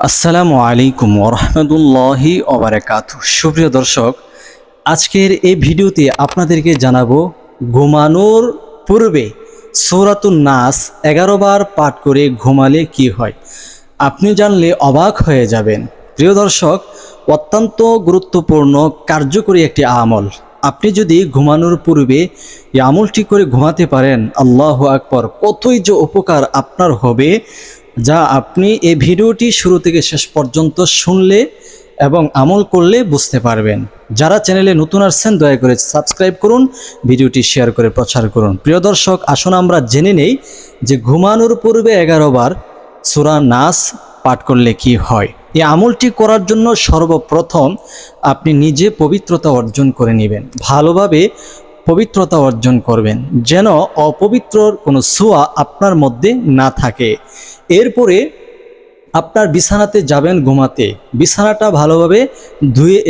আসসালামু আলাইকুম ওরহমতুল্লাহি ওবরাকাত। সুপ্রিয় দর্শক, আজকের এই ভিডিওতে আপনাদেরকে জানাব ঘুমানোর পূর্বে সৌরাতুন নাস এগারো বার পাঠ করে ঘুমালে কি হয়? আপনি জানলে অবাক হয়ে যাবেন। প্রিয় দর্শক, অত্যন্ত গুরুত্বপূর্ণ, কার্যকরী একটি আমল। আপনি যদি ঘুমানোর পূর্বে এই আমলটি করে ঘুমাতে পারেন, আল্লাহ আকবর, কতই যে উপকার আপনার হবে যা আপনি এই ভিডিওটি শুরু থেকে শেষ পর্যন্ত শুনলে এবং আমল করলে বুঝতে পারবেন। যারা চ্যানেলে নতুন আসছেন, দয়া করে সাবস্ক্রাইব করুন, ভিডিওটি শেয়ার করে প্রচার করুন। প্রিয় দর্শক, আসুন আমরা জেনে নেই যে ঘুমানোর পূর্বে এগারো বার সুরা নাস পাঠ করলে কি হয়। এই আমলটি করার জন্য সর্বপ্রথম আপনি নিজে পবিত্রতা অর্জন করে নেবেন। ভালোভাবে পবিত্রতা অর্জন করবেন, যেন অপবিত্রর কোনো সোয়া আপনার মধ্যে না থাকে। এরপরে আপনার বিছানাতে যাবেন ঘুমাতে। বিছানাটা ভালোভাবে ধুয়ে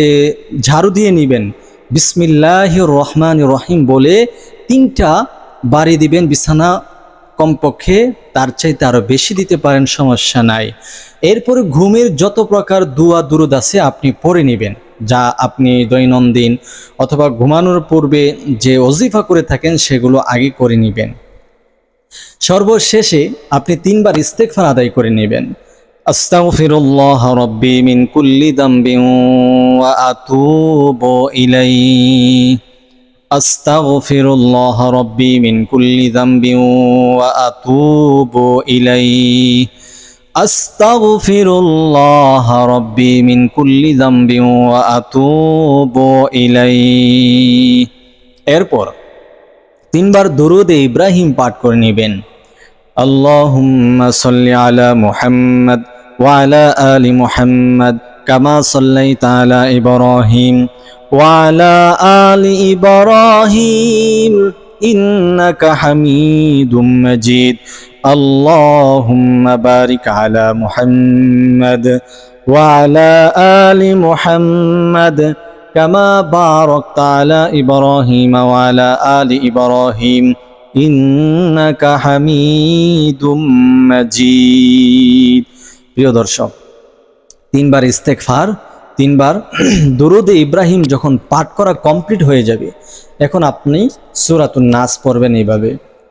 ঝাড়ু দিয়ে নেবেন। বিসমিল্লাহ রহমান রহিম বলে তিনটা বাড়ি দিবেন বিছানা কমপক্ষে, তার চাইতে আরও বেশি দিতে পারেন, সমস্যা নাই। এরপরে ঘুমের যত প্রকার দুয়া দুরুদ আছে, আপনি পড়ে নেবেন। যা আপনি দৈনন্দিন অথবা ঘুমানোর পূর্বে যে অজিফা করে থাকেন সেগুলো আগে করে নেবেন। সর্বশেষে আপনি তিনবার ইস্তেকফার আদায় করে নেবেন। আস্তাগফিরুল্লাহ রব্বি মিন কুল্লি দামবিন ওয়া আতুবু ইলাইহি। রব্বি মিন কুল্লি দামবিন ওয়া আতুবু ইলাইহি। আস্তাগফিরুল্লাহ রব্বি মিন কুল্লি দামবিন ওয়া আতুবু ইলাইহি। এরপর তিনবার দরুদে ইব্রাহিম পাঠ করে নেবেন। আল্লাহুম্মা সাল্লি আলা মুহাম্মদ ওয়া আলা আলি মুহাম্মদ কামা সাল্লাইতা আলা ইব্রাহিম ওয়া আলা আলি ইব্রাহিম ইন্নাকা হামিদুম মাজিদ। আল্লাহুম্মা বারিক আলা মুহাম্মদ ওয়া আলা আলি মুহাম্মদ كما باركت على إبراهيم وعلى آل إبراهيم إنك حميد مجيد প্রিয় দর্শক তিনবার ইস্তেকফার তিনবার দুরুদে ইব্রাহিম যখন পাঠ করা কমপ্লিট হয়ে যাবে এখন আপনি সূরাতুন নাস পড়বেন এইভাবে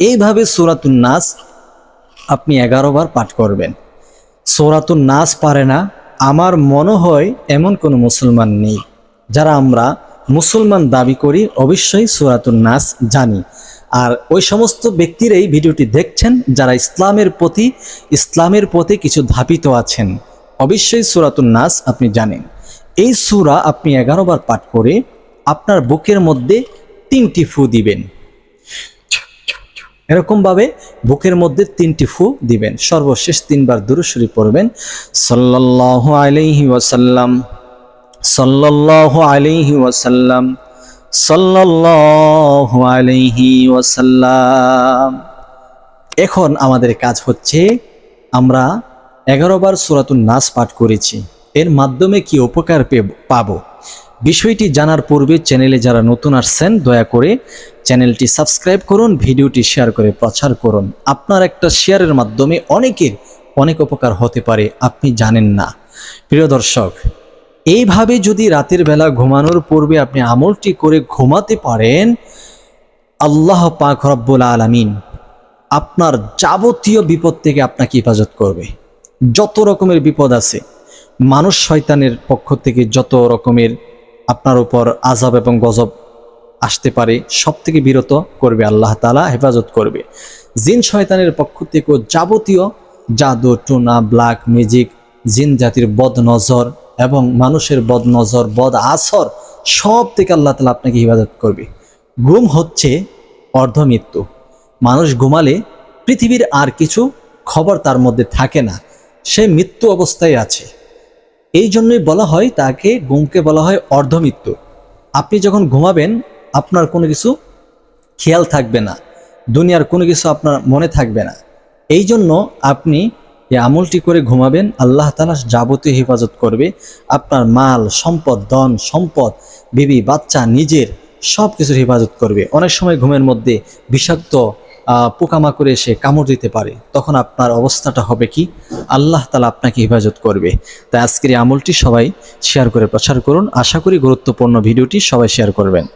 এইভাবে সূরাতুন নাস আপনি এগারো বার পাঠ করবেন। সূরাতুন নাস পারে না, আমার মনে হয় এমন কোনো মুসলমান নেই, যারা আমরা মুসলমান দাবি করি, অবশ্যই সুরাতুন নাস জানি। আর ওই সমস্ত ব্যক্তিরাই ভিডিওটি দেখছেন, যারা ইসলামের প্রতি ইসলামের প্রতি কিছু ধাপিত আছেন, অবশ্যই সুরাতুন নাস আপনি জানেন। এই সুরা আপনি এগারো বার পাঠ করে আপনার বুকের মধ্যে তিনটি ফু দিবেন। এরকমভাবে বুকের মধ্যে তিনটি ফু দিবেন। সর্বশেষ তিনবার দুরুশরী পড়বেন। সাল্লাল্লাহু আলাইহি ওয়াসাল্লাম, সাল্লাল্লাহু আলাইহি ওয়াসাল্লাম, সাল্লাল্লাহু আলাইহি ওয়াসাল্লাম। এখন আমাদের কাজ হচ্ছে, আমরা এগারো বার সুরাতুন নাস পাঠ করেছি। এর মাধ্যমে কি উপকার পাবো? বিষয়টি জানার পূর্বে চ্যানেলে যারা নতুন আসছেন, দয়া করে চ্যানেলটি সাবস্ক্রাইব করুন, ভিডিওটি শেয়ার করে প্রচার করুন। আপনার একটা শেয়ারের মাধ্যমে অনেকের অনেক উপকার হতে পারে, আপনি জানেন না। প্রিয় দর্শক, এইভাবে যদি রাতের বেলা ঘুমানোর পূর্বে আপনি আমলটি করে ঘুমাতে পারেন, আল্লাহ পাক রব্বুল আলামিন আপনার যাবতীয় বিপদ থেকে আপনাকে হেফাজত করবে। যত রকমের বিপদ আছে, মানুষ শয়তানের পক্ষ থেকে যত রকমের আপনার উপর আজাব এবং গজব আসতে পারে সব থেকে বিরত করবে আল্লাহ তালা হেফাজত করবে। জিন শয়তানের পক্ষ থেকেও যাবতীয় জাদু, টুনা, ব্ল্যাক মিউজিক জিন জাতির বদ নজর এবং মানুষের বদ নজর বদ আসর সব থেকে আল্লাহ তালা আপনাকে হেফাজত করবে। ঘুম হচ্ছে অর্ধমৃত্যু। মানুষ ঘুমালে পৃথিবীর আর কিছু খবর তার মধ্যে থাকে না। সে মৃত্যু অবস্থায় আছে। এই জন্যই বলা হয় তাকে ঘুমকে বলা হয় অর্ধমৃত্যু। আপনি যখন ঘুমাবেন, আপনার কোনো কিছু খেয়াল থাকবে না। দুনিয়ার কোনো কিছু আপনার মনে থাকবে না। এই জন্য আপনি এই আমলটি করে ঘুমাবেন, আল্লাহ তালা যাবতীয় হেফাজত করবে। আপনার মাল, সম্পদ, ধন, সম্পদ, বিবি, বাচ্চা, নিজের সব কিছুর হেফাজত করবে। অনেক সময় ঘুমের মধ্যে বিষাক্ত পোকামাকড়ে এসে কামড় দিতে পারে, তখন আপনার অবস্থাটা হবে কি? আল্লাহ তালা আপনাকে হেফাজত করবে। তাই আজকের এই আমলটি সবাই শেয়ার করে প্রচার করুন। আশা করি গুরুত্বপূর্ণ ভিডিওটি সবাই শেয়ার করবেন।